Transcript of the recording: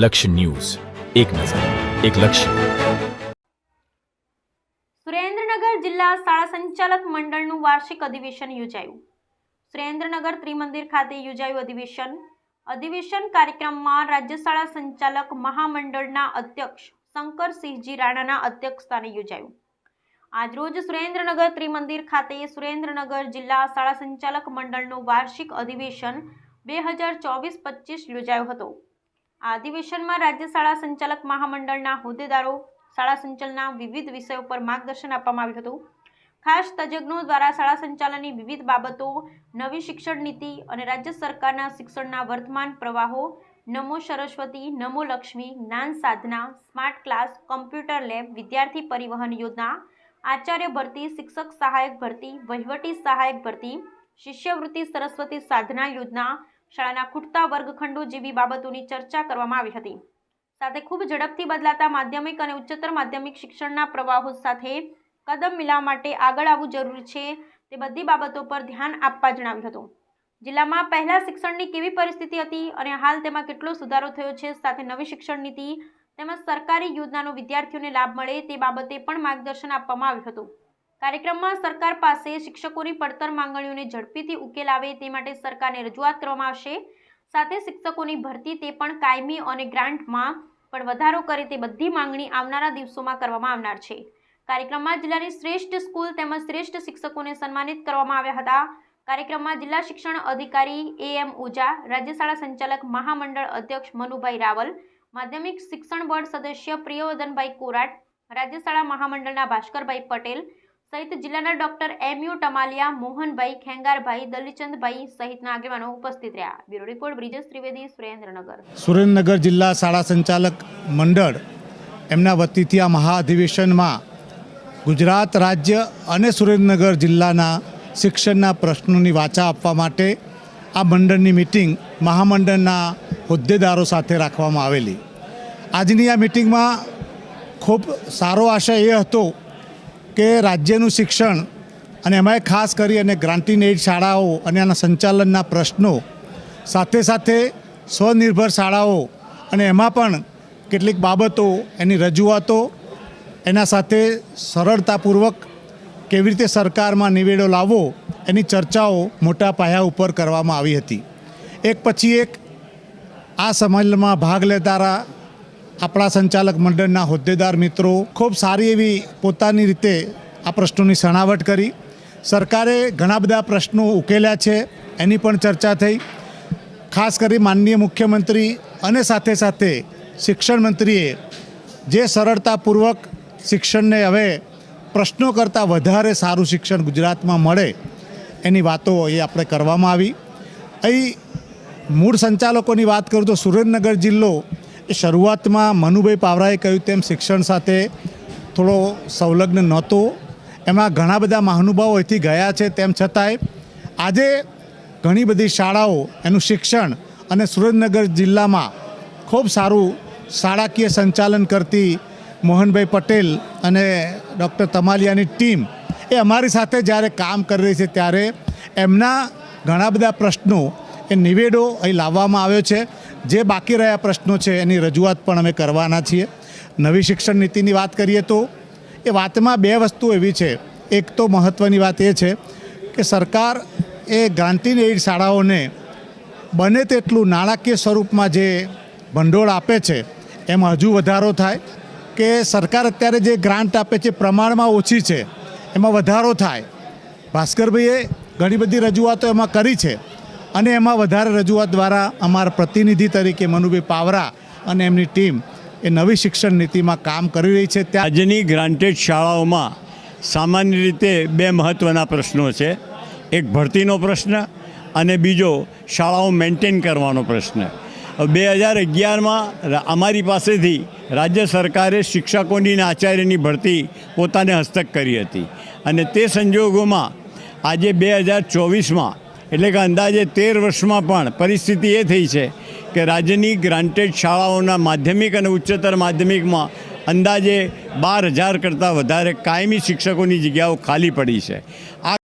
લક્ષ્ય ન્યૂઝ. એક નજર, એક લક્ષ્ય. સુરેન્દ્રનગર જિલ્લા શાળા સંચાલક મંડળનું વાર્ષિક અધિવેશન યોજાયું. સુરેન્દ્રનગર ત્રિમંદિર ખાતે યોજાયું અધિવેશન. અધિવેશન કાર્યક્રમમાં રાજ્ય શાળા સંચાલક મહામંડળના અધ્યક્ષ શંકરસિંહજી રાણાના અધ્યક્ષસ્થાને યોજાયું. આજરોજ સુરેન્દ્રનગર ત્રિમંદિર ખાતે સુરેન્દ્રનગર જિલ્લા શાળા સંચાલક મંડળનું વાર્ષિક અધિવેશન બે હજાર ચોવીસ પચીસ યોજાયો હતો. આ અધિવેશનમાં રાજ્ય શાળા સંચાલક મહામંડળના હોદ્દેદારો શાળા સંચાલનના વિવિધ વિષયો પર માર્ગદર્શન આપવામાં આવ્યું હતું. ખાસ તજજ્ઞો દ્વારા શાળા સંચાલનની વિવિધ બાબતો, નવી શિક્ષણ નીતિ અને રાજ્ય સરકારના શિક્ષણના વર્તમાન પ્રવાહો, નમો સરસ્વતી, નમો લક્ષ્મી, જ્ઞાન સાધના, સ્માર્ટ ક્લાસ, કમ્પ્યુટર લેબ, વિદ્યાર્થી પરિવહન યોજના, આચાર્ય ભરતી, શિક્ષક સહાયક ભરતી, વહીવટી સહાયક ભરતી, શિષ્યવૃત્તિ સરસ્વતી સાધના યોજના શાળાના ખૂટતા વર્ગખંડો જેવી બાબતોની ચર્ચા કરવામાં આવી હતી. સાથે ખૂબ ઝડપથી બદલાતા માધ્યમિક અને ઉચ્ચતર માધ્યમિક શિક્ષણના પ્રવાહો સાથે કદમ મિલાવવા માટે આગળ આવવું જરૂરી છે તે બધી બાબતો પર ધ્યાન આપવા જણાવ્યું હતું. જિલ્લામાં પહેલા શિક્ષણની કેવી પરિસ્થિતિ હતી અને હાલ તેમાં કેટલો સુધારો થયો છે સાથે નવી શિક્ષણ નીતિ તેમજ સરકારી યોજનાનો વિદ્યાર્થીઓને લાભ મળે તે બાબતે પણ માર્ગદર્શન આપવામાં આવ્યું હતું. કાર્યક્રમમાં સરકાર પાસે શિક્ષકોની પડતર માંગણીઓને ઝડપીથી ઉકેલ આવે તે માટે સરકારને રજૂઆત કરવામાં આવશે. સાથે શિક્ષકોની ભરતી તે પણ કાયમી અને ગ્રાન્ટમાં પણ વધારો કરે તે બધી માંગણી આવનારા દિવસોમાં કરવામાં આવનાર છે. કાર્યક્રમમાં જિલ્લાની શ્રેષ્ઠ સ્કૂલ તેમજ શ્રેષ્ઠ શિક્ષકોને સન્માનિત કરવામાં આવ્યા હતા. કાર્યક્રમમાં જિલ્લા શિક્ષણ અધિકારી એ એમ ઓઝા રાજ્ય શાળા સંચાલક મહામંડળ અધ્યક્ષ મનુભાઈ રાવલ, માધ્યમિક શિક્ષણ બોર્ડ સદસ્ય પ્રિયવદનભાઈ કોરાટ રાજ્ય શાળા મહામંડળના ભાસ્કરભાઈ પટેલ સહિત જિલ્લાના doctor M U Tamaliya, Mohanbhai Khengarbhai, Dalichandbhai સહિતના આગેવાનો ઉપસ્થિત રહ્યા. Bureau report, Brijesh Trivedi, Surendranagar. Surendranagar જિલ્લા શાળા સંચાલક મંડળ એમના વતીથી આ મહાઅધિવેશનમાં ગુજરાત રાજ્ય અને સુરેન્દ્રનગર જિલ્લાના શિક્ષણના પ્રશ્નોની વાચા આપવા માટે આ મંડળની મિટિંગ મહામંડળના હોદ્દેદારો સાથે રાખવામાં આવેલી. આજની આ મિટિંગમાં ખૂબ સારો આશય એ હતો કે રાજ્યનું શિક્ષણ અને એમાંય ખાસ કરી અને ગ્રાન્ટીન એડ શાળાઓ અને આના સંચાલનના પ્રશ્નો, સાથે સાથે સ્વનિર્ભર શાળાઓ અને એમાં પણ કેટલીક બાબતો, એની રજૂઆતો, એના સાથે સરળતાપૂર્વક કેવી રીતે સરકારમાં નિવેડો લાવવો, એની ચર્ચાઓ મોટા પાયા ઉપર કરવામાં આવી હતી. એક પછી એક આ સંમેલનમાં ભાગ લેનારા આપણા સંચાલક મંડળના હોદ્દેદાર મિત્રો ખૂબ સારી એવી પોતાની રીતે આ પ્રશ્નોની સણાવટ કરી. સરકારે ઘણા બધા પ્રશ્નો ઉકેલ્યા છે, એની પણ ચર્ચા થઈ. ખાસ કરી માનનીય મુખ્યમંત્રી અને સાથે સાથે શિક્ષણ મંત્રીએ જે સરળતાપૂર્વક શિક્ષણને હવે પ્રશ્નો કરતાં વધારે સારું શિક્ષણ ગુજરાતમાં મળે એની વાતો એ આપણે કરવામાં આવી. અહીં મૂળ સંચાલકોની વાત કરું તો સુરેન્દ્રનગર જિલ્લો શરૂઆતમાં મનુભાઈ પાવરાએ કહ્યું તેમ શિક્ષણ સાથે થોડો સંલગ્ન નહોતો. એમાં ઘણા બધા મહાનુભાવો અહીંથી ગયા છે. તેમ છતાંય આજે ઘણી બધી શાળાઓ એનું શિક્ષણ અને સુરેન્દ્રનગર જિલ્લામાં ખૂબ સારું શાળાકીય સંચાલન કરતી મોહનભાઈ પટેલ અને ડૉક્ટર તમાલિયાની ટીમ એ અમારી સાથે જ્યારે કામ કરી રહી છે ત્યારે એમના ઘણા બધા પ્રશ્નો એ નિવેડો અહીં લાવવામાં આવ્યો છે. જે બાકી રહ્યા પ્રશ્નો છે એની રજૂઆત પણ અમે કરવાના છીએ. નવી શિક્ષણ નીતિની વાત કરીએ તો એ વાતમાં બે વસ્તુ એવી છે. એક તો મહત્ત્વની વાત એ છે કે સરકાર એ ગ્રાન્ટીન એઇડ શાળાઓને બને તેટલું નાણાકીય સ્વરૂપમાં જે ભંડોળ આપે છે, એમાં હજુ વધારો થાય કે સરકાર અત્યારે જે ગ્રાન્ટ આપે છે પ્રમાણમાં ઓછી છે, એમાં વધારો થાય. ભાસ્કરભાઈએ ઘણી બધી રજૂઆતો એમાં કરી છે. અને એમાં વધારે રજૂઆત દ્વારા અમારા પ્રતિનિધિ તરીકે મનુભાઈ પાવરા અને એમની ટીમ એ નવી શિક્ષણ નીતિમાં કામ કરી રહી છે. ત્યાં આજની ગ્રાન્ટેડ શાળાઓમાં સામાન્ય રીતે બે મહત્ત્વના પ્રશ્નો છે. એક ભરતીનો પ્રશ્ન અને બીજો શાળાઓ મેન્ટેન કરવાનો પ્રશ્ન. બે હજાર અગિયારમાં અમારી પાસેથી રાજ્ય સરકારે શિક્ષકોની અને આચાર્યની ભરતી પોતાને હસ્તક કરી હતી. અને તે સંજોગોમાં આજે બે હજાર ચોવીસમાં એટલે કે અંદાજે તેર વર્ષમાં પણ પરિસ્થિતિ એ થઈ છે કે રાજ્યની ગ્રાન્ટેડ શાળાઓના માધ્યમિક અને ઉચ્ચતર માધ્યમિકમાં અંદાજે બાર હજાર કરતાં વધારે કાયમી શિક્ષકોની જગ્યાઓ ખાલી પડી છે. આ